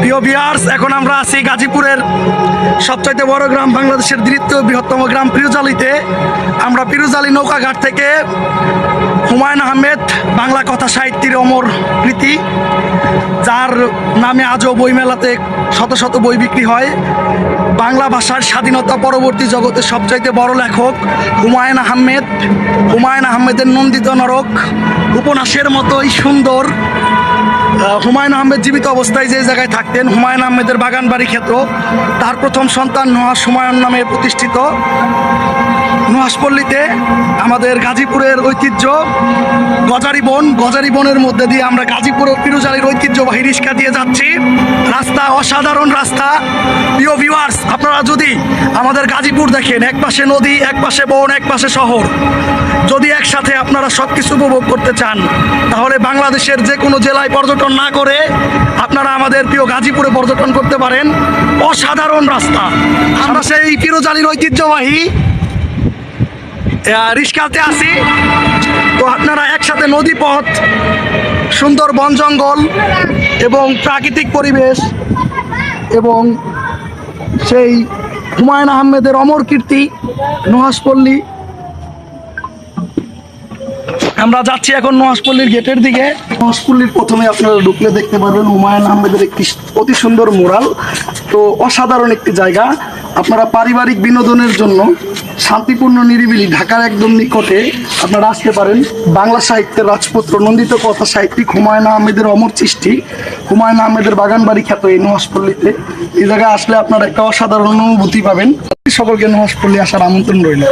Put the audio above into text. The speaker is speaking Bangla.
প্রিয় বিয়ার্স এখন আমরা আছি গাজীপুরের সবচাইতে বড় গ্রাম, বাংলাদেশের দ্বিতীয় বৃহত্তম গ্রাম পিরুজালিতে আমরা পিরুজালি নৌকাঘাট থেকে হুমায়ুন আহমেদ বাংলা কথা সাহিত্যের অমর কৃতি। যার নামে আজও বইমেলাতে শত শত বই বিক্রি হয়। বাংলা ভাষার স্বাধীনতা পরবর্তী জগতের সবচাইতে বড় লেখক হুমায়ুন আহমেদ। হুমায়ুন আহমেদের নন্দিত নরক উপন্যাসের মতোই সুন্দর। হুমায়ুন আহমেদ জীবিত অবস্থায় যে জায়গায় থাকতেন, হুমায়ুন আহমেদের বাগান বাড়ি ক্ষেত্র। তার প্রথম সন্তান নুহাস হুমায়ুন নামে প্রতিষ্ঠিত। নুহাসপল্লীতে আমাদের গাজীপুরের ঐতিহ্য গজারি বন গজারি বনের মধ্যে দিয়ে আমরা গাজীপুর ও পিরুজালির ঐতিহ্যবাহী রিক্সা দিয়ে যাচ্ছি। রাস্তা অসাধারণ রাস্তা। প্রিয় ভিউয়ার্স আপনারা যদি আমাদের গাজীপুর দেখেন, এক পাশে নদী, এক পাশে বন, এক পাশে শহর, যদি একসাথে আপনারা সব কিছু উপভোগ করতে চান, তাহলে বাংলাদেশের যে কোনো জেলায় পর্যটন না করে আপনারা আমাদের প্রিয় গাজীপুরে পর্যটন করতে পারেন। অসাধারণ রাস্তা। আমরা সেই পিরোজালির ঐতিহ্যবাহী রিক্সাতে আছি। তো আপনারা একসাথে নদী পথ সুন্দর বন জঙ্গল এবং প্রাকৃতিক পরিবেশ এবং সেই হুমায়ুন আহমেদের অমর কীর্তি নুহাসপল্লী আমরা যাচ্ছি এখন নোয়াজপল্লির গেটের দিকে। নোয়াজপল্লির প্রথমে আপনারা ঢুকলে দেখতে পারবেন হুমায়ুন আহমেদের একটি অতি সুন্দর মোরাল তো অসাধারণ একটি জায়গা। আপনারা পারিবারিক বিনোদনের জন্য শান্তিপূর্ণ, নিরিবিলি ঢাকার একদম নিকটে আপনারা আসতে পারেন। বাংলা সাহিত্যের রাজপুত্র, নন্দিত কথা সাহিত্যিক হুমায়ুন আহমেদের অমর সৃষ্টি। হুমায়ুন আহমেদের বাগান বাড়ি খ্যাত এই নহাজপল্লীতে এই জায়গায় আসলে আপনারা একটা অসাধারণ অনুভূতি পাবেন। সকলকে নোয়াজপল্লি আসার আমন্ত্রণ রইল।